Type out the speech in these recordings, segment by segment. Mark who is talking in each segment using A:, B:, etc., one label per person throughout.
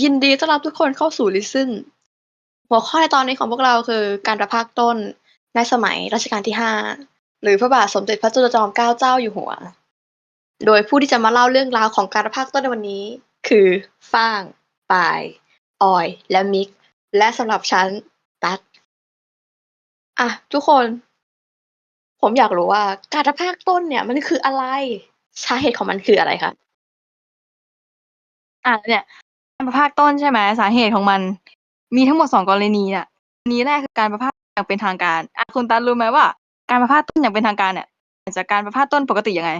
A: ยินดีต้อนรับทุกคนเข้าสู่ Listen หัวข้อในตอนนี้ของพวกเราคือการประพากต้นในสมัยรัชกาลที่ 5 หรือพระบาทสมเด็จพระจุลจอมเกล้าเจ้าอยู่หัว โดยผู้ที่จะมาเล่าเรื่องราวของการประพากต้นในวันนี้ คือฟ้างปาย ออย และมิก และสำหรับฉันตั๊กอะทุกคน ผมอยากรู้ว่าการประพากต้นเนี่ย มันคืออะไรสาเหตุของมันคืออะไรคะ
B: อะเนี่ย ประพากษ์ต้นใช่ไหมสาเหตุของมัน มีทั้งหมดสองกรณีอะกรณีแรกคือการประพากษ์อย่างเป็นทางการอะคุณตันรู้ไหมว่า การประพากษ์ต้นอย่างเป็นทางการเนี่ยต่างจากการประพากษ์ต้นปกติยังไง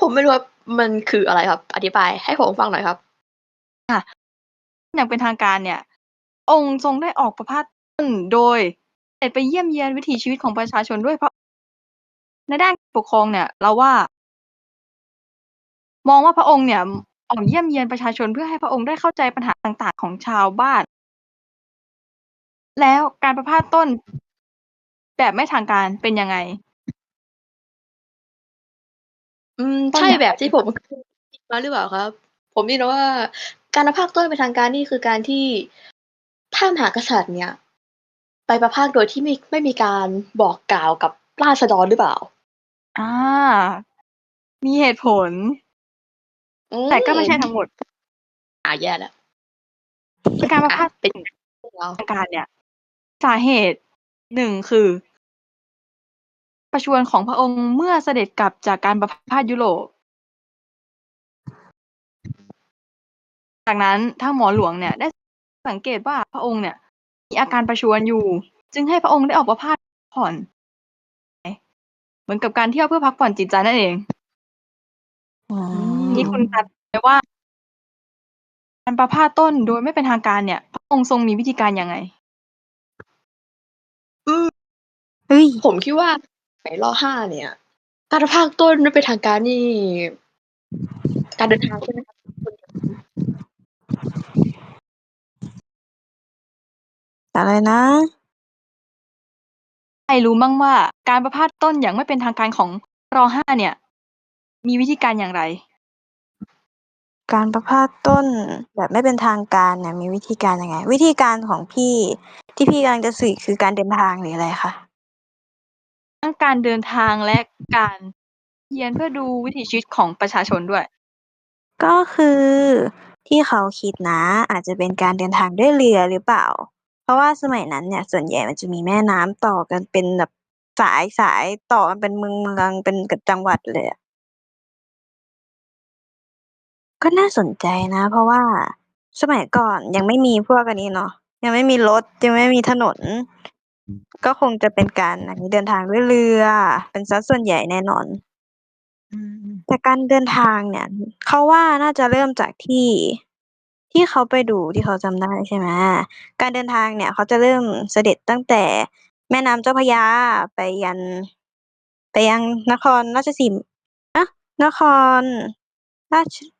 A: ผมไม่รู้ว่ามันคืออะไรครับ อธิบายให้ผมฟังหน่อยครับ
B: อย่างเป็นทางการเนี่ย องค์ทรงได้ออกประพาสต้นโดยเสด็จไปเยี่ยมเยียนวิถีชีวิตของประชาชนด้วยเพราะ ในด้านปกครองเนี่ย เราว่า มองว่าพระองค์เนี่ย ออกเยี่ยมเยียนประชาชนเพื่อให้พระองค์ได้เข้าใจปัญหาต่าง ๆ ของชาวบ้าน แล้วการประพาสต้น แบบไม่ทางการเป็นยังไง
A: อืม
B: ต้น
A: ใช่
B: อย่าง
A: แบบที่ผมคิดมาหรือเปล่าครับ ผมนี่นะว่าการประพากษ์ต้นเป็นทางการนี่คือการที่พระมหากษัตริย์เนี่ย ไปประพากษ์โดยที่ไม่ไม่มีการบอกกล่าวกับราษฎรหรือเปล่า
B: อ่า มีเหตุผล
A: อืม
B: แต่ก็ไม่ใช่ทั้งหมด
A: อ่าแย่แล้ว
B: คือการประพาส
A: อะเป็นเรา
B: ทางการเนี่ย สาเหตุหนึ่งคือ ประชวรของพระองค์เมื่อเสด็จกลับจากการประพาสยุโรปจากนั้นทางหมอหลวงเนี่ย ได้สังเกตว่าพระองค์เนี่ย มีอาการประชวรอยู่ จึงให้พระองค์ได้ออกประพาสผ่อน เหมือนกับการเที่ยวเพื่อพักผ่อนจิตใจนั่นเอง นี่คุณตัดไปว่า การประพาสต้นโดยไม่เป็นทางการเนี่ย พระองค์ทรงมีวิธีการยังไง
C: เฮ้ย
A: ผมคิดว่าในรอห้าเนี่ย การประพากษ์ต้นไม่เป็นทางการนี่ การเดินทางใช่ไหมครับ
C: อะไรนะ
B: ใครรู้บ้างว่า การประพาสต้นอย่างไม่เป็นทางการของรอห้าเนี่ย มีวิธีการอย่างไร
C: การประพาสต้นแบบไม่เป็นทางการเนี่ยมีวิธีการยังไง วิธีการของพี่ที่พี่กำลังจะสื่อคือการเดินทางหรืออะไรคะ
B: ทั้งการเดินทางและการเยียนเพื่อดูวิถีชีวิตของประชาชนด้วย
C: ก็คือที่เขาคิดนะอาจจะเป็นการเดินทางด้วยเรือหรือเปล่า เพราะว่าสมัยนั้นเนี่ย ส่วนใหญ่มันจะมีแม่น้ำต่อกันเป็นแบบสายสายต่อกันเป็นเมืองเมืองเป็นกับจังหวัดเลยอะ ก็น่าสนใจนะ เพราะว่าสมัยก่อนยังไม่มีพวกอันนี้เนาะ ยังไม่มีรถ ยังไม่มีถนนก็คงจะเป็นการ อันนี้ เดินทางด้วยเรือเป็นสัดส่วนใหญ่แน่นอนแต่การเดินทางเนี่ย เขาว่าน่าจะเริ่มจากที่ ที่เขาไปดู ที่เขาจำได้ใช่ไหม การเดินทางเนี่ย เขาจะเริ่มเสด็จตั้งแต่แม่น้ำเจ้าพระยาไปยัน ไปยังนครราชสีนะนครราชพ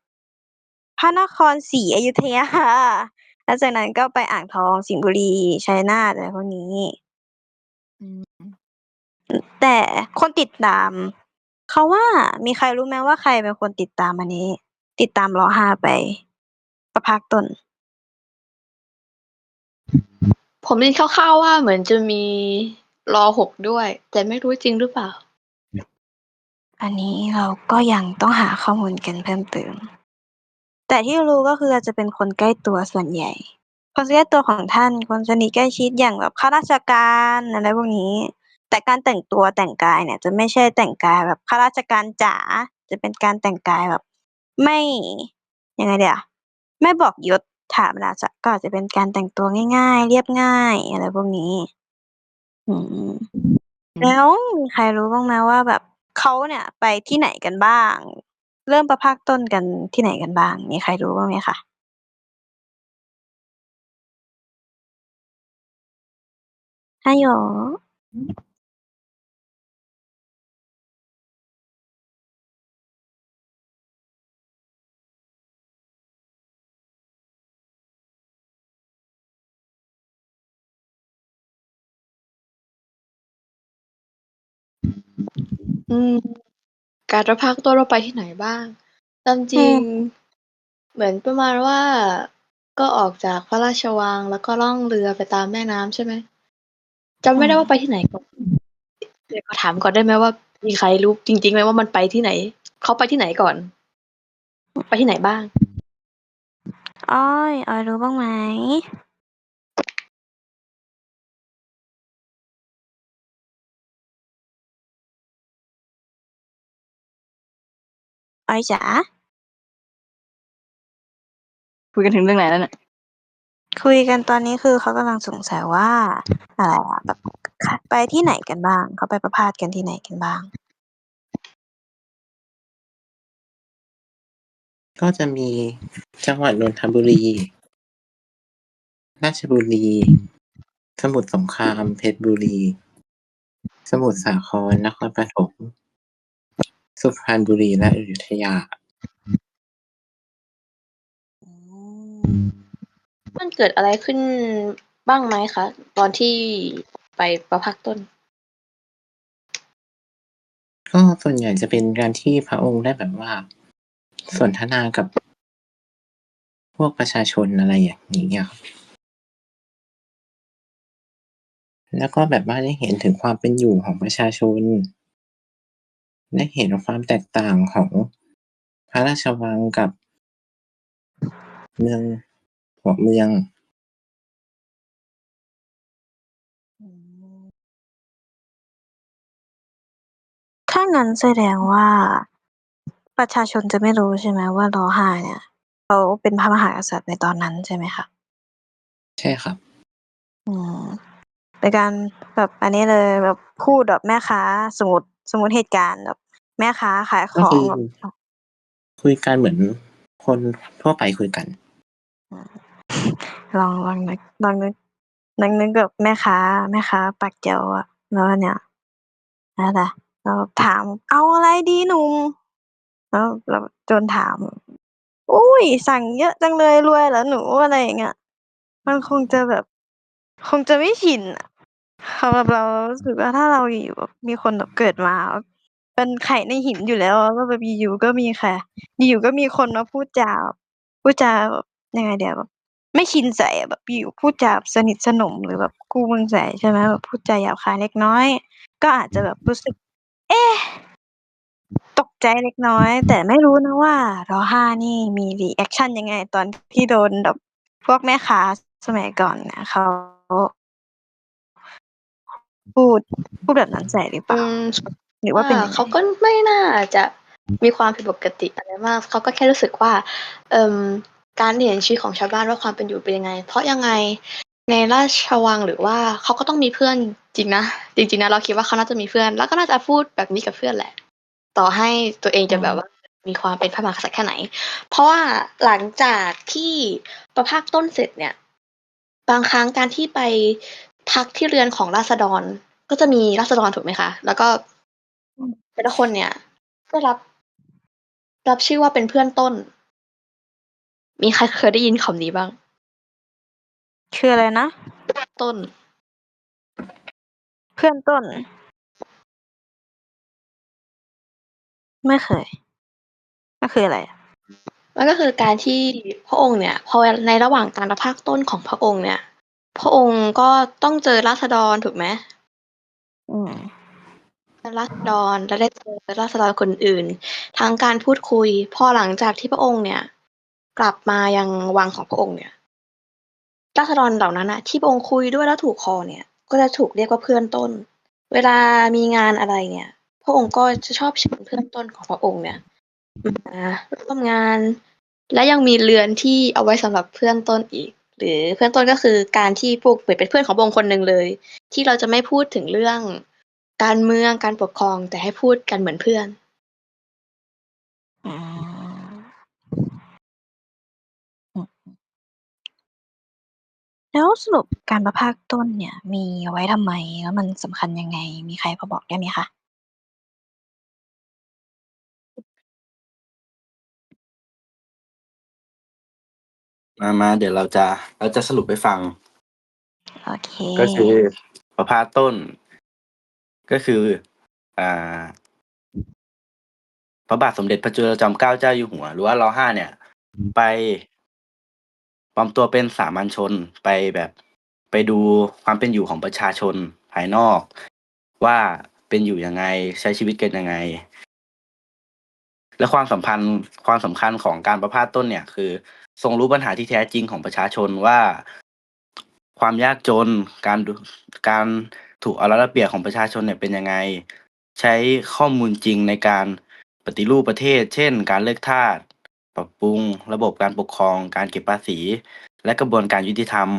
C: ระนครศรีอยุธยาแล้วจากนั้นก็ไปอ่างทองสิงห์บุรีชัยนาทอะไรพวกนี้
B: อืม
C: แต่คนติดตาม เขาว่ามีใครรู้ไหมว่าใครเป็นคนติดตามอันนี้ ติดตามรอห้าไป ประพากษ์ต้น
A: ผมได้ยินคร่าวๆว่าเหมือนจะมีรอหกด้วย แต่ไม่รู้จริงหรือเปล่า
C: อันนี้เราก็ยังต้องหาข้อมูลกันเพิ่มเติม แต่ที่รู้ก็คืออาจจะเป็นคนใกล้ตัวส่วนใหญ่ คนใกล้ตัวของท่านคนสนิทใกล้ชิดอย่างแบบข้าราชการอะไรพวกนี้ แต่การแต่งตัวแต่งกายเนี่ย จะไม่ใช่แต่งกายแบบข้าราชการจ๋าจะเป็นการแต่งกายแบบ ไม่ยังไงเดียไม่บอกยศถาบรรดาศักดิ์ก็อาจจะเป็นการแต่งตัวง่าย ๆ เรียบง่ายอะไรพวกนี้ อืม แล้วมีใครรู้บ้างไหมว่าแบบเขาเนี่ยไปที่ไหนกันบ้าง เริ่มประพากต้นกันที่ไหนกันบ้าง มีใครรู้บ้างไหมคะฮัลโหล
A: อืม การประพากษ์ต้นเราไปที่ไหนบ้างตามจริง เหมือนประมาณว่าก็ออกจากพระราชวังแล้วก็ล่องเรือไปตามแม่น้ำใช่ไหมจำไม่ได้ว่าไปที่ไหนก่อนเดี๋ยวขอถามก่อนได้ไหมว่า มีใครรู้จริงๆไหมว่ามันไปที่ไหนเขาไปที่ไหนก่อน ไปที่ไหนบ้าง
C: อ้อยออยรู้บ้างไหม ออยจ๋า
B: คุยกันถึงเรื่องไหนแล้วเนี่ย
C: คุยกันตอนนี้คือเขากำลังสงสัยว่าอะไรอะแบบไปที่ไหนกันบ้าง เขาไปประพาสกันที่ไหนกันบ้าง
D: ก็จะมีจังหวัดนนทบุรี ราชบุรี สมุทรสงครามเพชรบุรี สมุทรสาครนครปฐม สุพรรณบุรีและอยุธยา
A: มันเกิดอะไรขึ้นบ้างไหมคะ ตอนที่ไปประพักต้น
D: ก็ส่วนใหญ่จะเป็นการที่พระองค์ได้แบบว่า สนทนากับ พวกประชาชนอะไรอย่างนี้ยครับแล้วก็แบบว่าได้เห็นถึงความเป็นอยู่ของประชาชน ได้เห็นความแตกต่างของพระราชวังกับเมืองหัวเมือง
C: ถ้างั้นแสดงว่าประชาชนจะไม่รู้ใช่ไหมว่ารอห้าเนี่ยเขาเป็นพระมหากษัตริย์ในตอนนั้นใช่ไหมคะ
D: ใช่ครับ
C: อืมเป็นการแบบอันนี้เลยแบบพูดแบบแม่ค้าสมมติ สมมติเหตุการณ์แบบแม่ค้าขายข
D: ก็
C: อง
D: คือ
C: แบบ
D: คุยกันเหมือนคนทั่วไปคุยกัน
C: ลองลองนึกลองนึกลองนึกแบบแม่ค้า แม่ค้าปากเจียวอะแล้วเนี่ยนั่นแหละเราถามเอาอะไรดีหนุ่มแล้วเราจนถาม อุ้ยสั่งเยอะจังเลยรวยเหรอหนูอะไรอย่างเงี้ยมันคงจะแบบ คงจะไม่ชินอะ สำหรับเรารู้สึกว่าถ้าเราอยู่แบบมีคนแบบเกิดมาเป็นไข่ในหินอยู่แล้วแล้วแบบอยู่ๆก็มีค่ะ อยู่ๆก็มีคนมาพูดจาพูดจาแบบยังไงเดี๋ยวแบบไม่ชินใส่อะแบบอยู่พูดจาสนิทสนมหรือแบบกูมึงใส่ใช่ไหมแบบพูดจาหยาบคายเล็กน้อย ก็อาจจะแบบรู้สึก เอ๊ะตกใจเล็กน้อย แต่ไม่รู้นะว่ารอห้านี่มีรีแอคชั่นยังไงตอนที่โดนแบบพวกแม่ค้าสมัยก่อนเนี่ยเขา พูดพูดแบบนั้นใส่หรือเป
A: อื
C: ล่า
A: ม
C: หรือว่าเป็นยังไง
A: เขาก็ไม่น่าจะมีความผิดปกติอะไรมาก เขาก็แค่รู้สึกว่า เอ่มการเห็นชีวิตของชาวบ้านว่าความเป็นอยู่เป็นยังไง เพราะยังไงในราชวังหรือว่าเขาก็ต้องมีเพื่อนจริงนะจริงๆนะเราคิดว่าเขาน่าจะมีเพื่อน แล้วก็น่าจะพูดแบบนี้กับเพื่อนแหละ ต่อให้ตัวเองจะแบบว่ามีความเป็นพระมหากษัตริย์แค่ไหน เพราะว่าหลังจากที่ประพาสต้นเสร็จเนี่ย บางครั้งการที่ไป พักที่เรือนของราษฎร ก็จะมีราษฎรถูกไหมคะ แล้วก็แต่ละคนเนี่ยก็รับ รับชื่อว่าเป็นเพื่อนต้น มีใครเคยได้ยินคำนี้บ้าง
C: คืออะไรนะ
A: ต้น
C: เพื่อนต้น ไม่เคยก็คืออะไรอะ
A: มันก็คือการที่พระองค์เนี่ย พอในระหว่างการประพากต้นของพระองค์เนี่ย พระองค์ก็ต้องเจอราษฎรถูกไหม
C: อืม
A: ราษฎรและได้เจอราษฎรคนอื่น ทั้งการพูดคุย พอหลังจากที่พระองค์เนี่ย กลับมายังวังของพระองค์เนี่ยราษฎรเหล่านั้นนะที่พระองค์คุยด้วยแล้วถูกคอเนี่ย ก็จะถูกเรียกว่าเพื่อนต้น เวลามีงานอะไรเนี่ย พระองค์ก็จะชอบเชิญเพื่อนต้นของพระองค์เนี่ยมาร่วมงาน และยังมีเรือนที่เอาไว้สำหรับเพื่อนต้นอีก หรือเพื่อนต้นก็คือการที่พวกเหมือนเป็นเพื่อนของพระองคนหนึ่งเลย ที่เราจะไม่พูดถึงเรื่องการเมืองการปกครองแต่ให้พูดกันเหมือนเพื่อน
C: อแล้วสรุปการประพากต้นเนี่ย มีไว้ทำไมแล้วมันสำคัญยังไง มีใครพอบอกได้ไหมคะ
E: มามาเดี๋ยวเราจะเราจะสรุปให้ฟัง
C: โอเค
E: ก็คือประพาสต้น ก็คือ อ่า พระบาทสมเด็จพระจุลจอมเกล้าเจ้าอยู่หัว หรือว่ารอห้าเนี่ย ไปปลอมตัวเป็นสามัญชนไปแบบ ไปดูความเป็นอยู่ของประชาชนภายนอก ว่าเป็นอยู่ยังไงใช้ชีวิตกันยังไง และความสัมพันธ์ความสำคัญของการประพาสต้นเนี่ย คือทรงรู้ปัญหาที่แท้จริงของประชาชนว่า ความยากจนการดูการถูกเอารัดเอาเปรียบของประชาชนเนี่ยเป็นยังไง ใช้ข้อมูลจริงในการปฏิรูปประเทศ เช่น การเลิกทาสปรับปรุง ระบบการปกครอง การเก็บภาษี และกระบวนการยุติธรรม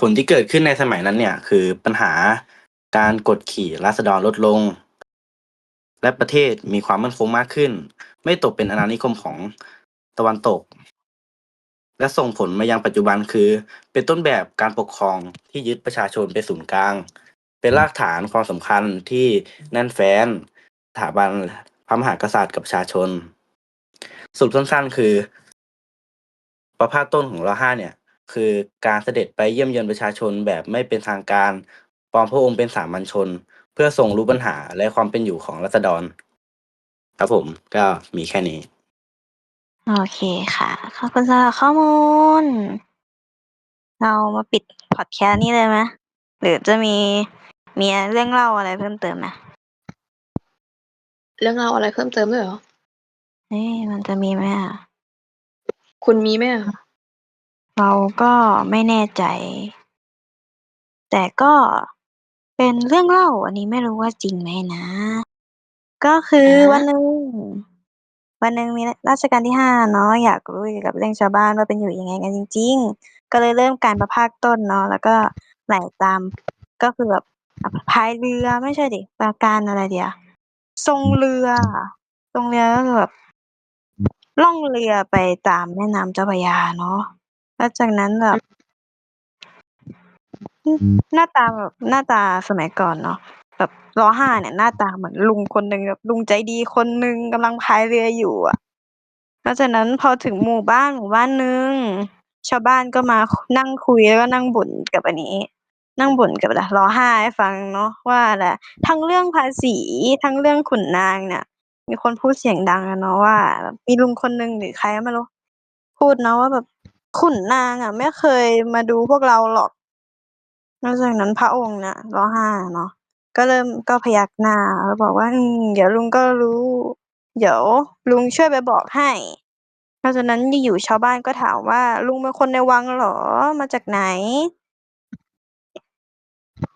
E: ผลที่เกิดขึ้นในสมัยนั้นเนี่ย คือปัญหาการกดขี่ราษฎรลดลง และประเทศมีความมั่นคงมากขึ้น ไม่ตกเป็นอาณานิคมของตะวันตก และส่งผลมายังปัจจุบันคือ เป็นต้นแบบการปกครองที่ยึดประชาชนเป็นศูนย์กลาง เป็นรากฐานความสำคัญที่แน่นแฟ้นสถาบันพระมหากษัตริย์กับประชาชน สรุปสั้นๆ คือ ประพาสต้นของรห้าเนี่ย คือการเสด็จไปเยี่ยมเยือนประชาชนแบบไม่เป็นทางการปลอมพระองค์เป็นสามัญชน พื่อส่งรู้ปัญหาและความเป็นอยู่ของรัษฎร ครับผมก็มีแค่นี้
C: โอเคค่ะ ขอบคุณสำหรับข้อมูล เรามาปิดพอดแคสต์นี้เลยไหมหรือจะมีมีเรื่องเล่าอะไรเพิ่มเติมไหม
A: เรื่องราวอะไรเพิ่มเติมด้วยเหรอ
C: เอ๊ะมันจะมีไหมอะ
A: คุณมีไหมอะ
C: เราก็ไม่แน่ใจ แต่ก็ เป็นเรื่องเล่า อันนี้ไม่รู้ว่าจริงไหมนะ ก็คือวันหนึ่ง วันหนึ่งมีรัชกาลที่ห้าเนาะ อยากรู้เกี่ยวกับเรื่องชาวบ้านว่าเป็นอยู่ยังไงกันจริง ๆ ก็เลยเริ่มการประพากต้นเนาะ แล้วก็ไหลตาม ก็คือแบบพายเรือ ไม่ใช่ดิประการอะไรเดียวทรงเรือ ทรงเรือก็คือแบบ ล่องเรือไปตามแม่น้ำเจ้าพระยาเนาะ แล้วจากนั้นแบบ หน้าตาแบบหน้าตาสมัยก่อนเนาะแบบรห้าเนี่ยหน้าตาเหมือนลุงคนหนึ่งแบบลุงใจดีคนหนึ่งกำลังพายเรืออยู่อะแล้วจากนั้นพอถึงหมู่บ้านหมู่บ้านหนึ่งชาวบ้านก็มานั่งคุยแล้วก็นั่งบ่นกับอันนี้ นั่งบ่นกับอะไรรห้าให้ฟังเนาะว่าอะไรทั้งเรื่องภาษีทั้งเรื่องขุนนางเนี่ย มีคนพูดเสียงดังอะเนาะว่าแบบมีลุงคนหนึ่งหรือใครไม่รู้ พูดเนาะว่าแบบขุนนางอะ ไม่เคยมาดูพวกเราหรอก นอกจากนั้นพระองค์เนี่ยรห้าเนาะ ก็เริ่ม ก็พยักหน้า แล้วบอกว่า อืม เดี๋ยวลุงก็รู้ เดี๋ยวลุงช่วยไปบอกให้นอกจากนั้นอยู่ ๆ ชาวบ้านก็ถามว่า ลุงเป็นคนในวังเหรอ มาจากไหน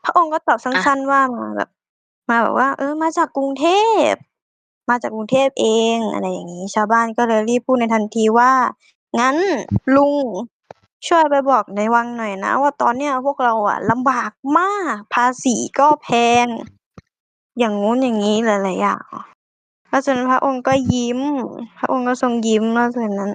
C: พระองค์ก็ตอบสั้น ๆ ว่า มาแบบ มาแบบว่า เออ มาจากกรุงเทพ มาจากกรุงเทพเอง อะไรอย่างนี้ ชาวบ้านก็เลยรีบพูดในทันทีว่า งั้นลุง ช่วยไปบอกในวังหน่อยนะว่า ตอนเนี้ยพวกเราอะลำบากมาก ภาษีก็แพง อย่างงู้นอย่างนี้หลายๆอย่างแล้วจากนั้นพระองค์ก็ยิ้ม พระองค์ก็ทรงยิ้มแล้วจากนั้น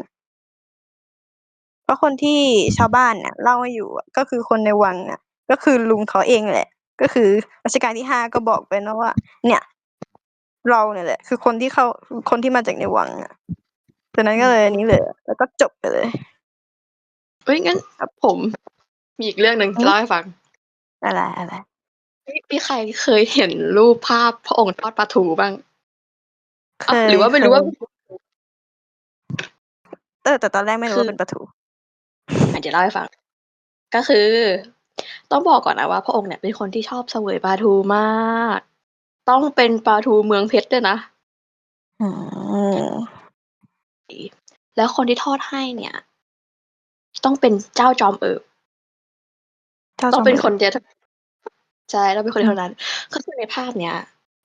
C: เพราะคนที่ชาวบ้านเนี่ยเล่าให้อยู่อะก็คือคนในวังอะ ก็คือลุงเขาเองแหละ ก็คือรัชกาลที่ห้าก็บอกไปนะว่า เนี่ย เราเนี่ยแหละ คือคนที่เข้าคนที่มาจากในวังอะจากนั้นก็เลยอันนี้เลย แล้วก็จบไปเลย
A: เอ้ยงั้นผมมีอีกเรื่องหนึ่งจะเล่าให้ฟัง
C: อะไรอะไร
A: พี่พี่ใครเคยเห็นรูปภาพพระองค์ทอดปลาทูบ้าง
C: เค
A: อะ
C: ย
A: หรือว่าไม่รู้ว่า
C: เคยเออแต่ตอนแรกไม่รู้
A: คือ
C: ว่าเป็นปลาทู
A: อาจจะเล่าให้ฟัง ก็คือ ต้องบอกก่อนนะว่า พระองค์เนี่ยเป็นคนที่ชอบเสวยปลาทูมาก ต้องเป็นปลาทูเมืองเพชรด้วยนะ
C: อืม
A: แล้วคนที่ทอดให้เนี่ย ต้องเป็นเจ้าจอมเอิบ
C: เจ้า
A: ต้องเป็น
C: จอม
A: คนเดียวเท่าใช่ต้องเป็นคนเดียวเท่านั้นก็คือในภาพเนี้ย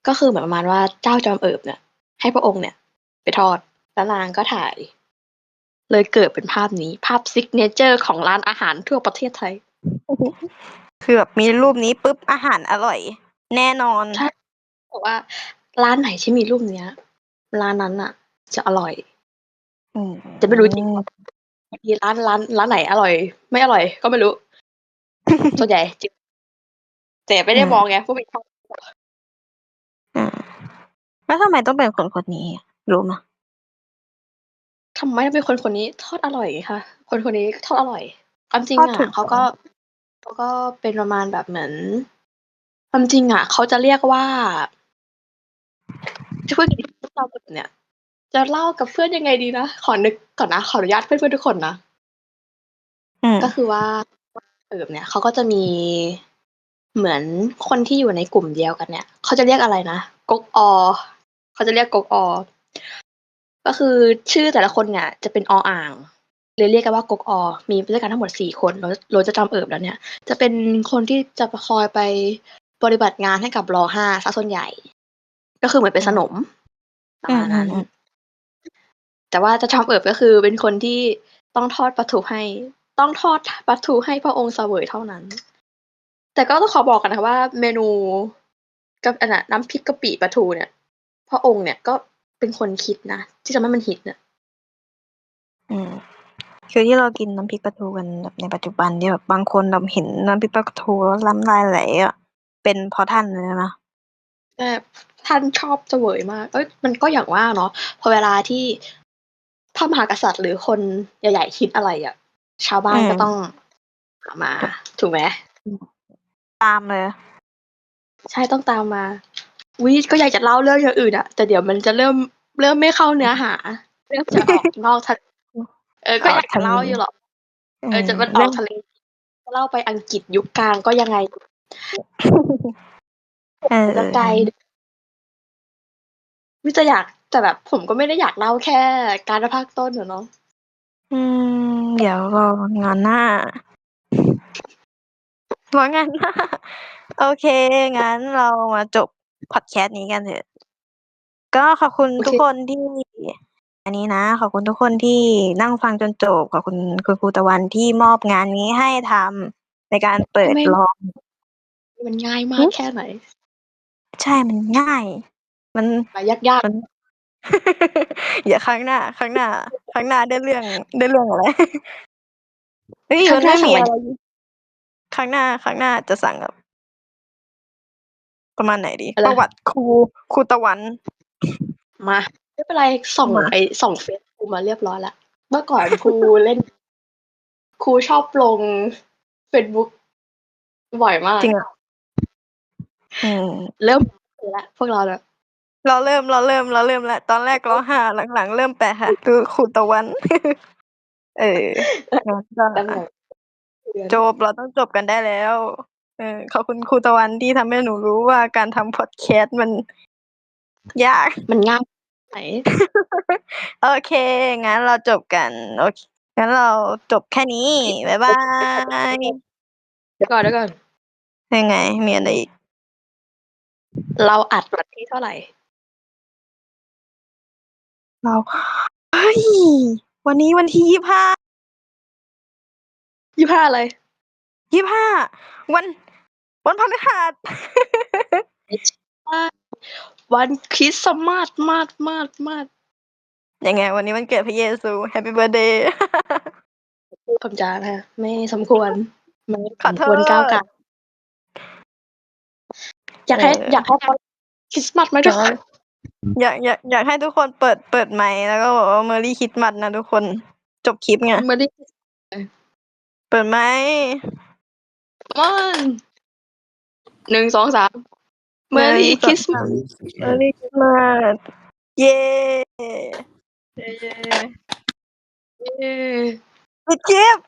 A: ก็คือเหมือนประมาณว่าเจ้าจอมเอิบเนี่ย ให้พระองค์เนี่ย ไปทอดแล้วนางก็ถ่าย เลยเกิดเป็นภาพนี้ ภาพซิกเนเจอร์ของร้านอาหารทั่วประเทศไทย
C: คือแบบมีรูปนี้ปุ๊บอาหารอร่อย แน่นอน
A: ใช่บอกว่า ร้านไหนที่มีรูปเนี้ย ร้านนั้นอะ จะอร่อย
C: อืม
A: จะไม่รู้จริง มีร้านร้านร้านไหนอร่อย ไม่อร่อย ก็ไม่รู้ ส่วนใหญ่จริงแต่ไม่ได้มองไงผู้เป็น
C: อืมแล้วทำไมต้องเป็นคนคนนี้อะรู้มะ
A: ทำไมต้องเป็นคนคนนี้ ทอดอร่อยไงคะคนคนนี้ทอดอร่อยความจริง
C: ทอด
A: อะ
C: ถูก
A: เขาก็เขาก็เป็นประมาณแบบเหมือนความจริงอะเขาจะเรียกว่าที่พูดกันที่เราแบบเนี่ย จะเล่ากับเพื่อนยังไงดีนะขอนึกก่อนนะขออนุญาตเพื่อนๆทุกคนนะ
C: อืม
A: ก็คือว่าเอิบเนี่ยเขาก็จะมีเหมือนคนที่อยู่ในกลุ่มเดียวกันเนี่ยเขาจะเรียกอะไรนะกกอเขาจะเรียกกกอ ก็คือชื่อแต่ละคนเนี่ย จะเป็นออ่างเลยเรียกกันว่ากกอ มีด้วยกันทั้งหมดสี่คนเราเราจะจำเอิบแล้วเนี่ย จะเป็นคนที่จะคอยไปปฏิบัติงานให้กับรอห้าซะส่วนใหญ่ ก็คือเหมือนเป็นสนมประมาณนั้น
C: อืมอืม
A: แต่ว่าจะจอมเอิบก็คือเป็นคนที่ต้องทอดปลาทูให้ ต้องทอดปลาทูให้พระองค์เสวยเท่านั้น แต่ก็ต้องขอบอกกันนะคะว่า เมนูกับอันน่ะน้ำพริกกะปิปลาทูเนี่ย พระองค์เนี่ยก็เป็นคนคิดนะที่ทำให้มันฮิตเนี่ย
C: อืมคือที่เรากินน้ำพริกปลาทูกันแบบในปัจจุบันเนี่ยแบบบางคนเราเห็นน้ำพริกปลาทูแล้วน้ำลายไหลอะเป็นเพราะท่านเลยนะ
A: แต่ท่านชอบเสวยมาก เอ้ยมันก็อย่างว่าเนาะพอเวลาที่ พระมหากษัตริย์หรือคนใหญ่ๆคิดอะไรอะ่ะ ชาวบ้าน
C: อืม
A: ก็ต้องหามา ถูกไหม
C: ตามเลย
A: ใช่ต้องตามมาวิก็อยากจะเล่าเรื่องอย่างอื่นอะแต่เดี๋ยวมันจะเริ่มเริ่มไม่เข้าเนื้อหา เริ่มจะออกนอกทะเลเออก็อยากจะเล่าอยู่หรอกเออจะมันออกทะเลจะเล่าไปอังกฤษยุคกลางก็ยังไง
C: เออ
A: จะไกลวิจะอยาก แต่แบบผมก็ไม่ได้อยากเล่าแค่การภาคต้นอะเนาะ
C: อืม เดี๋ยวรองานหน้ารองานหน้า โอเค งั้นเรามาจบพอดแคสต์นี้กันเถอะ ก็ขอบคุณทุกคนที่ อันนี้นะ ขอบคุณทุกคนที่นั่งฟังจนจบ ขอบคุณคุณครูตะวันที่มอบงานนี้ให้ทำในการเปิดลอง
A: มันง่ายมากแค่ไหน
C: ใช่ มันง่าย มัน
A: มายาก
C: มัน อย่าครั้งหน้า ครั้งหน้า ครั้งหน้าได้เรื่อง ได้เรื่องอะไร เฮ้ยมันไม่มีอะไร ครั้งหน้า ครั้งหน้าจะสั่งแบบประมาณไหนดีประวัติครูครูตะวัน
A: ๆมาไม่เป็นไรส่อง
C: มา
A: ไอส่องเฟซครูมาเรียบร้อยละเมื่อก่อนครูเล่นครูชอบลงเฟซบุ๊กบ่อยมาก
C: จริงอะอืม
A: เริ่มละพวกเราแล้ว
C: เราเริ่มเราเริ่มเราเริ่มแล้วตอนแรกเราห้าหลังๆ เริ่มแปะค่ะคือครูตะวัน เอองั้นก็
A: ตำแหน่งเดือน
C: จบเราต้องจบกันได้แล้ว เออขอบคุณครูตะวันที่ทำให้หนูรู้ว่าการทำพอดแคสต์มัน ยาก
A: มันง่ายไหน
C: โอเค งั้นเราจบกันโอเคงั้นเราจบแค่นี้ บ๊ายบาย
A: เดี๋ยวก่อนเดี๋ยวก่อน
C: ยังไงมีอะไรอีก
A: เราอัดวันที่เท่าไหร่
C: เราเฮ้ยวันนี้วันที่ยี่ห้า
A: ยี่ห้าอะไร
C: ยี่ห้าวัน วันพฤหัส
A: วันคริสต์มาสมาสมาสมาส
C: ยังไง วันนี้วันเกิดพระเยซูแฮปปี้เบ t ร์ a เดย์
A: คำจานะไม่สมควรไม่
C: ขอโทษ
A: ควรก้าวไกันอยากให้
C: เออ
A: อยากให้เขาคริสต์มาสไหมทุกคน
C: อยากอยากอยากให้ทุกคนเปิดเปิดไมค์แล้วก็บอกว่าเมอรี่คิดมัดนะทุกคนจบคลิปไง
A: มาดิ
C: เปิดไมค์
A: มันหนึ่งสองสามเมอรี่คริสต์มาส
C: เมอรี่คิดมัดเย้
A: เย้
C: ปิดคลิป